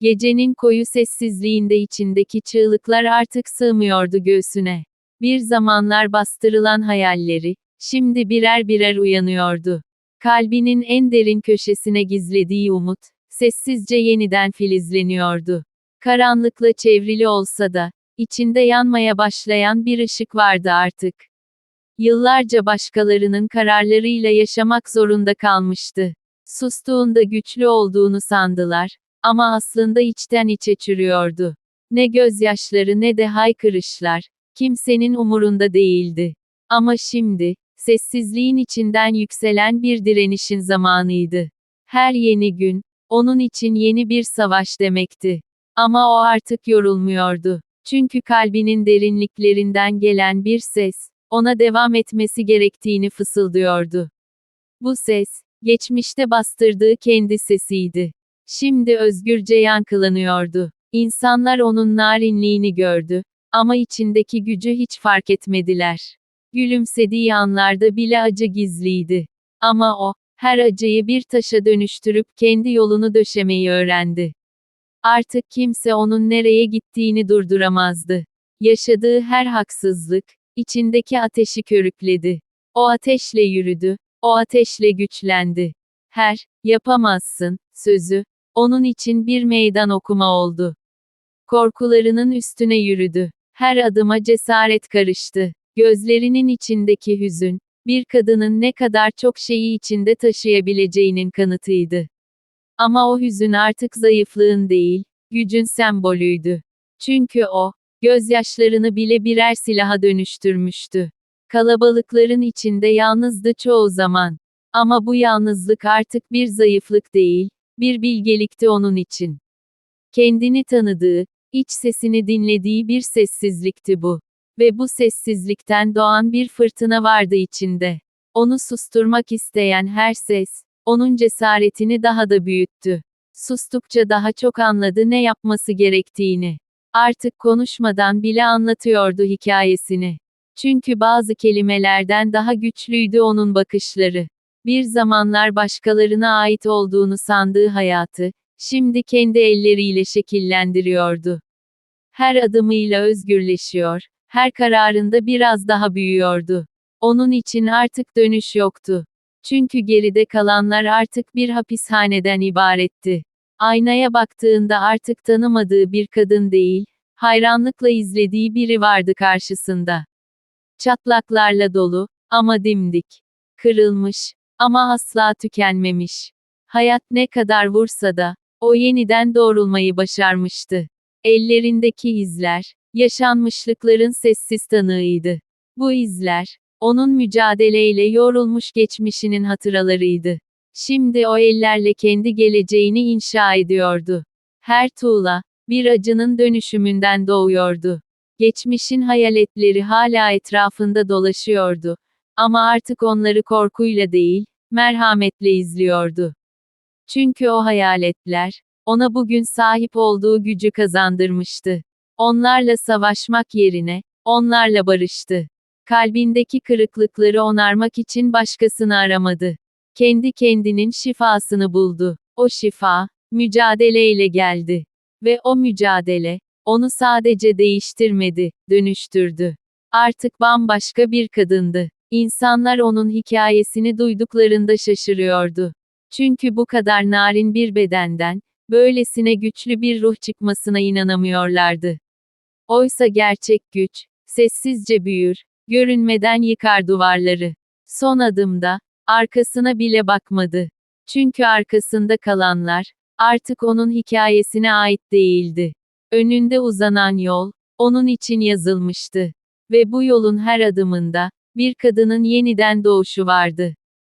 Gecenin koyu sessizliğinde içindeki çığlıklar artık sığmıyordu göğsüne. Bir zamanlar bastırılan hayalleri, şimdi birer birer uyanıyordu. Kalbinin en derin köşesine gizlediği umut, sessizce yeniden filizleniyordu. Karanlıkla çevrili olsa da, içinde yanmaya başlayan bir ışık vardı artık. Yıllarca başkalarının kararlarıyla yaşamak zorunda kalmıştı. Sustuğunda güçlü olduğunu sandılar, ama aslında içten içe çürüyordu. Ne gözyaşları ne de haykırışlar, kimsenin umurunda değildi. Ama şimdi, sessizliğin içinden yükselen bir direnişin zamanıydı. Her yeni gün, onun için yeni bir savaş demekti. Ama o artık yorulmuyordu. Çünkü kalbinin derinliklerinden gelen bir ses, ona devam etmesi gerektiğini fısıldıyordu. Bu ses, geçmişte bastırdığı kendi sesiydi. Şimdi özgürce yankılanıyordu. İnsanlar onun narinliğini gördü, ama içindeki gücü hiç fark etmediler. Gülümsediği anlarda bile acı gizliydi. Ama o, her acıyı bir taşa dönüştürüp kendi yolunu döşemeyi öğrendi. Artık kimse onun nereye gittiğini durduramazdı. Yaşadığı her haksızlık, içindeki ateşi körükledi. O ateşle yürüdü, o ateşle güçlendi. Her, yapamazsın, sözü, onun için bir meydan okuma oldu. Korkularının üstüne yürüdü. Her adıma cesaret karıştı. Gözlerinin içindeki hüzün, bir kadının ne kadar çok şeyi içinde taşıyabileceğinin kanıtıydı. Ama o hüzün artık zayıflığın değil, gücün sembolüydü. Çünkü o, gözyaşlarını bile birer silaha dönüştürmüştü. Kalabalıkların içinde yalnızdı çoğu zaman. Ama bu yalnızlık artık bir zayıflık değil, bir bilgelikti onun için. Kendini tanıdığı, iç sesini dinlediği bir sessizlikti bu. Ve bu sessizlikten doğan bir fırtına vardı içinde. Onu susturmak isteyen her ses, onun cesaretini daha da büyüttü. Sustukça daha çok anladı ne yapması gerektiğini. Artık konuşmadan bile anlatıyordu hikayesini. Çünkü bazı kelimelerden daha güçlüydü onun bakışları. Bir zamanlar başkalarına ait olduğunu sandığı hayatı, şimdi kendi elleriyle şekillendiriyordu. Her adımıyla özgürleşiyor, her kararında biraz daha büyüyordu. Onun için artık dönüş yoktu. Çünkü geride kalanlar artık bir hapishaneden ibaretti. Aynaya baktığında artık tanımadığı bir kadın değil, hayranlıkla izlediği biri vardı karşısında. Çatlaklarla dolu, ama dimdik. Kırılmış, ama asla tükenmemiş. Hayat ne kadar vursa da, o yeniden doğrulmayı başarmıştı. Ellerindeki izler, yaşanmışlıkların sessiz tanığıydı. Bu izler, onun mücadeleyle yorulmuş geçmişinin hatıralarıydı. Şimdi o ellerle kendi geleceğini inşa ediyordu. Her tuğla, bir acının dönüşümünden doğuyordu. Geçmişin hayaletleri hala etrafında dolaşıyordu. Ama artık onları korkuyla değil, merhametle izliyordu. Çünkü o hayaletler, ona bugün sahip olduğu gücü kazandırmıştı. Onlarla savaşmak yerine, onlarla barıştı. Kalbindeki kırıklıkları onarmak için başkasını aramadı. Kendi kendinin şifasını buldu. O şifa, mücadeleyle geldi. Ve o mücadele, onu sadece değiştirmedi, dönüştürdü. Artık bambaşka bir kadındı. İnsanlar onun hikayesini duyduklarında şaşırıyordu. Çünkü bu kadar narin bir bedenden, böylesine güçlü bir ruh çıkmasına inanamıyorlardı. Oysa gerçek güç, sessizce büyür, görünmeden yıkar duvarları. Son adımda, arkasına bile bakmadı. Çünkü arkasında kalanlar, artık onun hikayesine ait değildi. Önünde uzanan yol, onun için yazılmıştı. Ve bu yolun her adımında, bir kadının yeniden doğuşu vardı.